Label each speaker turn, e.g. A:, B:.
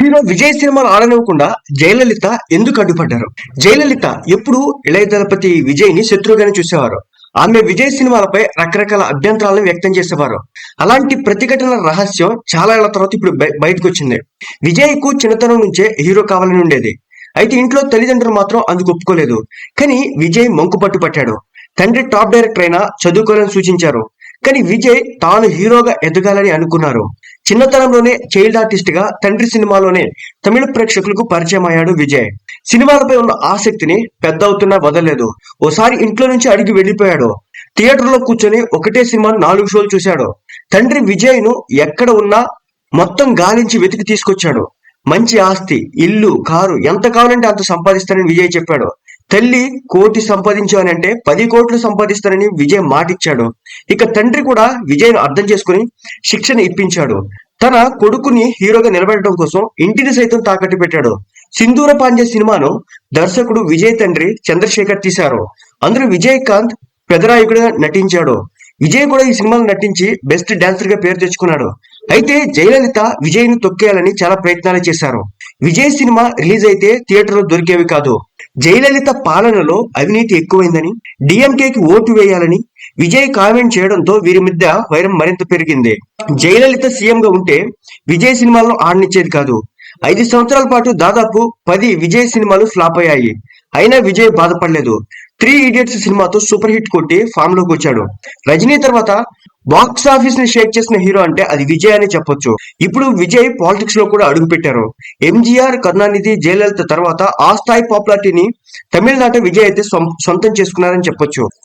A: Hero Vijay సినిమాలు ఆడనివ్వకుండా జయలలిత ఎందుకు అడ్డుపడ్డారు? జయలలిత ఎప్పుడు ఇళయ దళపతి విజయ్ని శత్రువుగానే చూసేవారు. ఆమె విజయ్ సినిమాలపై రకరకాల అభ్యంతరాలను వ్యక్తం చేసేవారు. అలాంటి ప్రతిఘటన రహస్యం చాలా ఏళ్ళ తర్వాత ఇప్పుడు బయటకు వచ్చింది విజయ్కు చిన్నతనం నుంచే హీరో కావాలని ఉండేది. అయితే ఇంట్లో తల్లిదండ్రులు మాత్రం అందుకు ఒప్పుకోలేదు. కానీ విజయ్ మంకు పట్టు పట్టాడు తండ్రి టాప్ డైరెక్టర్ అయినా చదువుకోవాలని సూచించారు. కానీ విజయ్ తాను హీరోగా ఎదగాలని అనుకున్నారు. చిన్నతనంలోనే చైల్డ్ ఆర్టిస్ట్గా తండ్రి సినిమాలోనే తమిళ ప్రేక్షకులకు పరిచయం అయ్యాడు విజయ్. సినిమాలపై ఉన్న ఆసక్తిని పెద్ద అవుతున్నా వదలలేదు. ఓసారి ఇంట్లో నుంచి అడిగి వెళ్ళిపోయాడు థియేటర్లో కూర్చొని ఒకటే సినిమాను నాలుగు షోలు చూశాడు. తండ్రి విజయ్ను ఎక్కడ ఉన్నా మొత్తం గాలించి వెతికి తీసుకొచ్చాడు. మంచి ఆస్తి ఇల్లు కారు ఎంత కావాలంటే అంత సంపాదిస్తానని విజయ్ చెప్పాడు. తల్లి కోటి సంపాదించానంటే అంటే పది కోట్లు సంపాదిస్తానని విజయ్ మాటిచ్చాడు. ఇక తండ్రి కూడా విజయ్ను అర్థం చేసుకుని శిక్షణ ఇప్పించాడు. తన కొడుకుని హీరోగా నిలబెట్టడం కోసం ఇంటిని సైతం తాకట్టు పెట్టాడు. సింధూర పాండ్య సినిమాను దర్శకుడు విజయ్ తండ్రి చంద్రశేఖర్ తీశారు. అందులో విజయకాంత్ పెదరాయకుడిగా నటించాడు. విజయ్ కూడా ఈ సినిమాలో నటించి బెస్ట్ డాన్సర్గా పేరు తెచ్చుకున్నాడు. అయితే జయలలిత విజయ్ను తొక్కేయాలని చాలా ప్రయత్నాలు చేశారు. విజయ్ సినిమా రిలీజ్ అయితే థియేటర్లో దొరికేవి కాదు. జయలలిత పాలనలో అవినీతి ఎక్కువైందని డిఎంకేకి ఓటు వేయాలని విజయ్ కామెంట్ చేయడంతో వీరి మధ్య వైరం మరింత పెరిగింది. జయలలిత సీఎంగా ఉంటే విజయ్ సినిమాలను ఆడనిచ్చేది కాదు. ఐదు సంవత్సరాల పాటు దాదాపు పది విజయ్ సినిమాలు ఫ్లాప్ అయ్యాయి. అయినా విజయ్ బాధపడలేదు. త్రీ ఇడియట్స్ సినిమాతో సూపర్ హిట్ కొట్టి ఫామ్లోకి వచ్చాడు. రజనీ తర్వాత బాక్స్ ఆఫీస్ని షేక్ చేసిన హీరో అంటే అది విజయ్ అని చెప్పొచ్చు. ఇప్పుడు విజయ్ పాలిటిక్స్లో కూడా అడుగు పెట్టారు ఎంజీఆర్ కరుణానిధి జయలలిత తర్వాత ఆ స్థాయి పాపులారిటీని తమిళనాట విజయ్ అయితే సొం- సొంతం చేసుకున్నారని చెప్పొచ్చు.